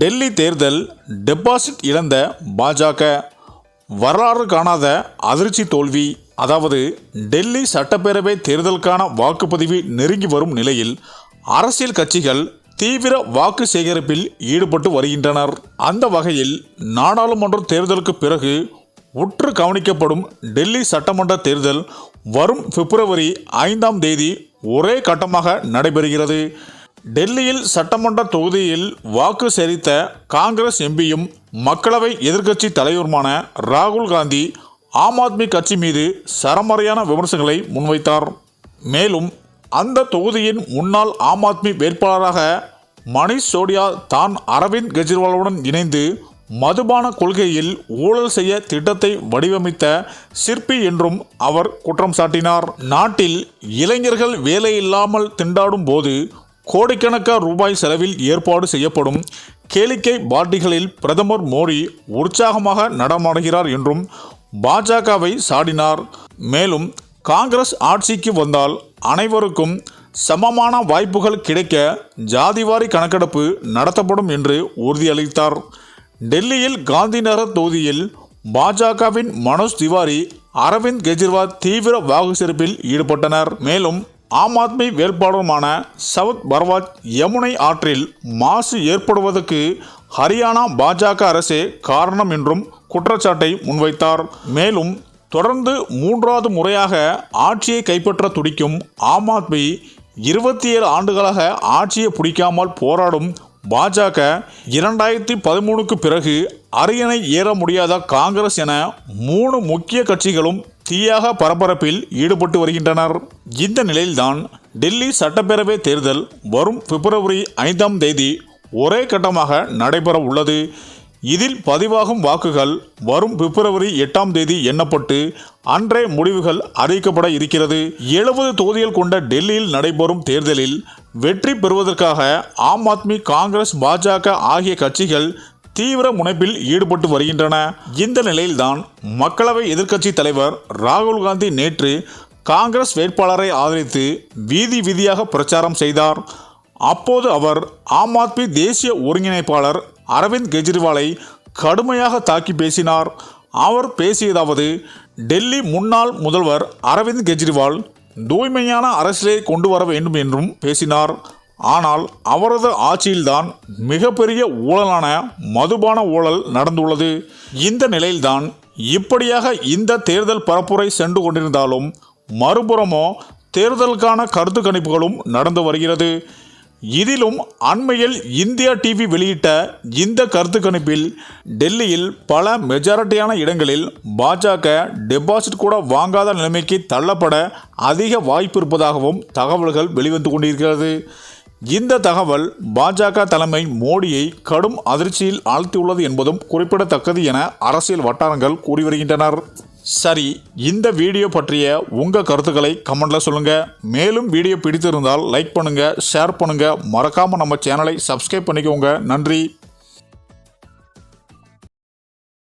டெல்லி தேர்தல் டெபாசிட் இழந்த பாஜக. வரலாறு காணாத அதிர்ச்சி தோல்வி அதாவது டெல்லி சட்டப்பேரவை தேர்தலுக்கான வாக்குப்பதிவு நெருங்கி வரும் நிலையில் அரசியல் கட்சிகள் தீவிர வாக்கு சேகரிப்பில் ஈடுபட்டு வருகின்றனர். அந்த வகையில் நாடாளுமன்ற தேர்தலுக்கு பிறகு உற்று கவனிக்கப்படும் டெல்லி சட்டமன்ற தேர்தல் வரும் பிப்ரவரி ஐந்தாம் தேதி ஒரே கட்டமாக நடைபெறுகிறது. டெல்லியில் சட்டமன்ற தொகுதியில் வாக்கு செலுத்த காங்கிரஸ் எம்பியும் மக்களவை எதிர்க்கட்சி தலைவருமான ராகுல் காந்தி ஆம் ஆத்மி கட்சி மீது சரமறையான விமர்சனங்களை முன்வைத்தார். மேலும் அந்த தொகுதியின் முன்னாள் ஆம் ஆத்மி வேட்பாளராக மணிஷ் சோடியா தான் அரவிந்த் கெஜ்ரிவாலுடன் இணைந்து மதுபான கொள்கையில் ஊழல் செய்ய திட்டத்தை வடிவமைத்த சிற்பி என்றும் அவர் குற்றம் சாட்டினார். நாட்டில் இளைஞர்கள் வேலையில்லாமல் திண்டாடும் போது கோடிக்கணக்கான ரூபாய் செலவில் ஏற்பாடு செய்யப்படும் கேளிக்கை பார்ட்டிகளில் பிரதமர் மோடி உற்சாகமாக நடமாடுகிறார் என்றும் பாஜகவை சாடினார். மேலும் காங்கிரஸ் ஆட்சிக்கு வந்தால் அனைவருக்கும் சமமான வாய்ப்புகள் கிடைக்க ஜாதிவாரி கணக்கெடுப்பு நடத்தப்படும் என்று உறுதியளித்தார். டெல்லியில் காந்தி நகர் தொகுதியில் பாஜகவின் மனோஜ் திவாரி அரவிந்த் கெஜ்ரிவால் தீவிர வாக்கு சேர்ப்பில் ஈடுபட்டனர். மேலும் ஆம் ஆத்மி வேட்பாளருமான சவத் பர்வாஜ் யமுனை ஆற்றில் மாசு ஏற்படுவதற்கு ஹரியானா பாஜக அரசே காரணம் என்றும் குற்றச்சாட்டை முன்வைத்தார். மேலும் தொடர்ந்து மூன்றாவது முறையாக ஆட்சியை கைப்பற்ற துடிக்கும் ஆம் ஆத்மி இருபத்தி ஏழு ஆண்டுகளாக ஆட்சியை பிடிக்காமல் போராடும் பாஜக இரண்டாயிரத்தி பதிமூணுக்கு பிறகு அரியணை ஏற முடியாத காங்கிரஸ் என மூணு முக்கிய கட்சிகளும் தீயாக பரபரப்பில் ஈடுபட்டு வருகின்றனர். இந்த நிலையில்தான் டெல்லி சட்டப்பேரவை தேர்தல் வரும் பிப்ரவரி ஐந்தாம் தேதி ஒரே கட்டமாக நடைபெற உள்ளது. இதில் பதிவாகும் வாக்குகள் வரும் பிப்ரவரி எட்டாம் தேதி எண்ணப்பட்டு அன்றே முடிவுகள் அறிவிக்கப்பட இருக்கிறது. எழுபது தொகுதிகள் கொண்ட டெல்லியில் நடைபெறும் தேர்தலில் வெற்றி பெறுவதற்காக ஆம் ஆத்மி காங்கிரஸ் பாஜக ஆகிய கட்சிகள் தீவிர முனைப்பில் ஈடுபட்டு வருகின்றன. இந்த நிலையில்தான் மக்களவை எதிர்க்கட்சி தலைவர் ராகுல் காந்தி நேற்று காங்கிரஸ் வேட்பாளரை ஆதரித்து வீதி வீதியாக பிரச்சாரம் செய்தார். அப்போது அவர் ஆம் ஆத்மி தேசிய ஒருங்கிணைப்பாளர் அரவிந்த் கெஜ்ரிவாலை கடுமையாக தாக்கி பேசினார். அவர் பேசியதாவது டெல்லி முன்னாள் முதல்வர் அரவிந்த் கெஜ்ரிவால் தூய்மையான அரசியலை கொண்டு வர வேண்டும் என்றும் பேசினார். ஆனால் அவரது ஆட்சியில்தான் மிகப்பெரிய ஊழலான மதுபான ஊழல் நடந்துள்ளது. இந்த நிலையில்தான் இப்படியாக இந்த தேர்தல் பரப்புரை சென்று கொண்டிருந்தாலும் மறுபுறமோ தேர்தலுக்கான கருத்து கணிப்புகளும் நடந்து வருகிறது. இதிலும் அண்மையில் இந்தியா டிவி வெளியிட்ட இந்த கருத்து கணிப்பில் டெல்லியில் பல மெஜாரிட்டியான இடங்களில் பாஜக டெபாசிட் கூட வாங்காத நிலைமைக்கு தள்ளப்பட அதிக வாய்ப்பு இருப்பதாகவும் தகவல்கள் வெளிவந்து கொண்டிருக்கிறது. இந்த தகவல் பாஜக தலைமை மோடியை கடும் அதிர்ச்சியில் ஆழ்த்தியுள்ளது என்பதும் குறிப்பிடத்தக்கது என அரசியல் வட்டாரங்கள் கூறி வருகின்றனர். சரி இந்த வீடியோ பற்றிய உங்கள் கருத்துக்களை கமெண்ட்ல சொல்லுங்க. மேலும் வீடியோ பிடித்திருந்தால் லைக் பண்ணுங்க ஷேர் பண்ணுங்க. மறக்காம நம்ம சேனலை சப்ஸ்கிரைப் பண்ணிக்கோங்க. நன்றி.